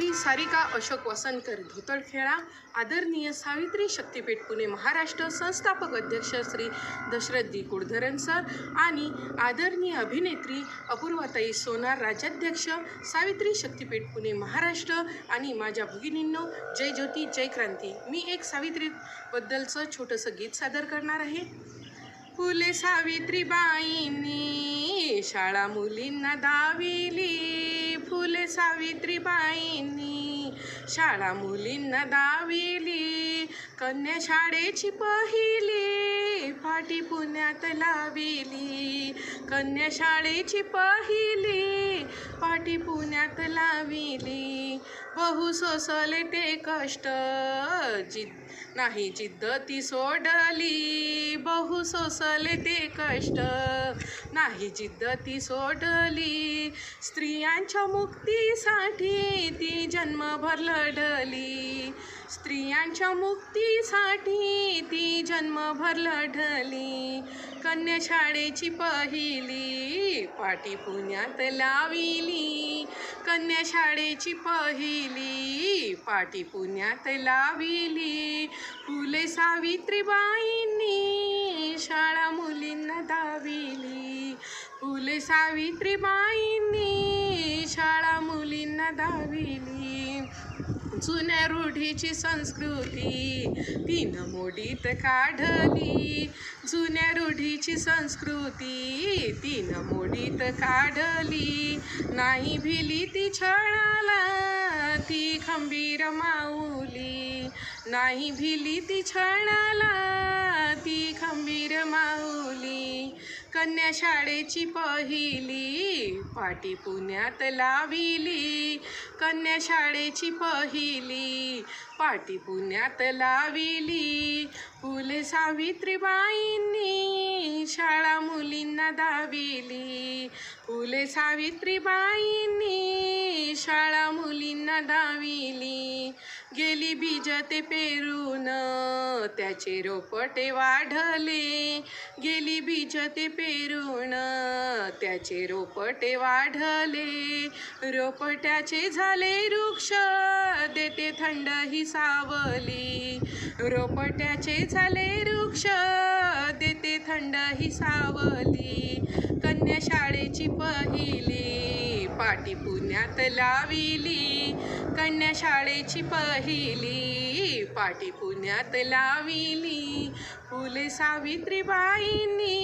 मी सारिका अशोक वसनकर धोतडखेळा आदरणीय सावित्री शक्तीपीठ पुणे महाराष्ट्र संस्थापक अध्यक्ष श्री दशरथजी कुडधरन सर आणि आदरणीय अभिनेत्री अपूर्वाताई सोनार राज्याध्यक्ष सावित्री शक्तीपीठ पुणे महाराष्ट्र आणि माझ्या भगिनींनो जय ज्योती जय क्रांती. मी एक सावित्रीबद्दलचं छोटंसं गीत सादर करणार आहे. फुले सावित्रीबाईंनी शाळा मुलींना दाविली. फुले सावित्रीबाईंनी शाळा मुलींना दाविली. कन्या शाळेची पहिली फाटी पुण्यात लाविली. कन्या शाळेची पहिली पाठी पुण्यात लाविली. बहु सोसले ते कष्ट. जिद नाही जिद्द ती सोडली. बहु सोसले ते कष्ट. नाही जिद्द ती सोडली. स्त्रियांच्या मुक्तीसाठी ती जन्मभर लढली. स्त्रियांच्या मुक्तीसाठी ती जन्मभर लढली. कन्या शाळेची पहिली पाठी पुण्यात लाविली. कन्या शाळेची पहिली पाटी पुण्यात लाविली. फुले सावित्रीबाईंनी शाळा मुलींना दाविली. फुले सावित्रीबाईंनी शाळा मुलींना दाविली. जुन्या रूढीची संस्कृती तिनं मोडीत काढली. जुन्या रूढीची संस्कृती तिनं मोडीत काढली. नाही भिली ती छळाला ती खंबीर माऊली नाही भिली ती छणाला ती खंबीर माऊली कन्या शाळेची पहिली पाटी पुण्यात लाविली. कन्या शाळेची पहिली पाटी पुण्यात लाविली. फुले सावित्रीबाईंनी शाळा मुलींना दाविली. फुले सावित्रीबाईंनी शाळा मुलींना दाविली. गेली बीज ते पेरून त्याचे रोपटे वाढले. गेली बीज ते पेरून त्याचे रोपटे वाढले. रोपट्याचे झाले वृक्ष देते थंड ही सावली. रोपट्याचे झाले वृक्ष खंड ही सावली कन्या शाळेची पहिली पाटी पुण्यात लाविली. कन्या शाळेची पहिली पाटी पुण्यात लाविली. फुले सावित्रीबाईंनी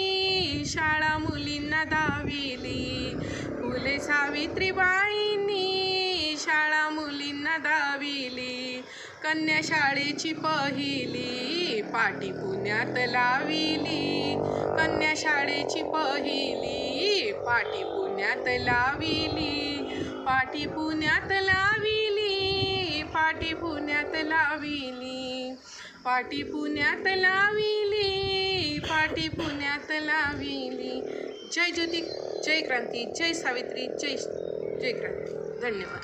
शाळा मुलींना दाविली. फुले सावित्रीबाईंनी शाळा मुलींना दाविली. कन्या शाळेची पहिली पाटी पुण्यात लाविली. कन्या शाळेची पहिली पाटी पुण्यात लाविली. पाटी पुण्यात लाविली. पाटी पुण्यात लाविली. पाटी पुण्यात लाविली. पाटी पुण्यात लाविली. जय ज्योती जय क्रांती जय सावित्री जय जय क्रांती. धन्यवाद.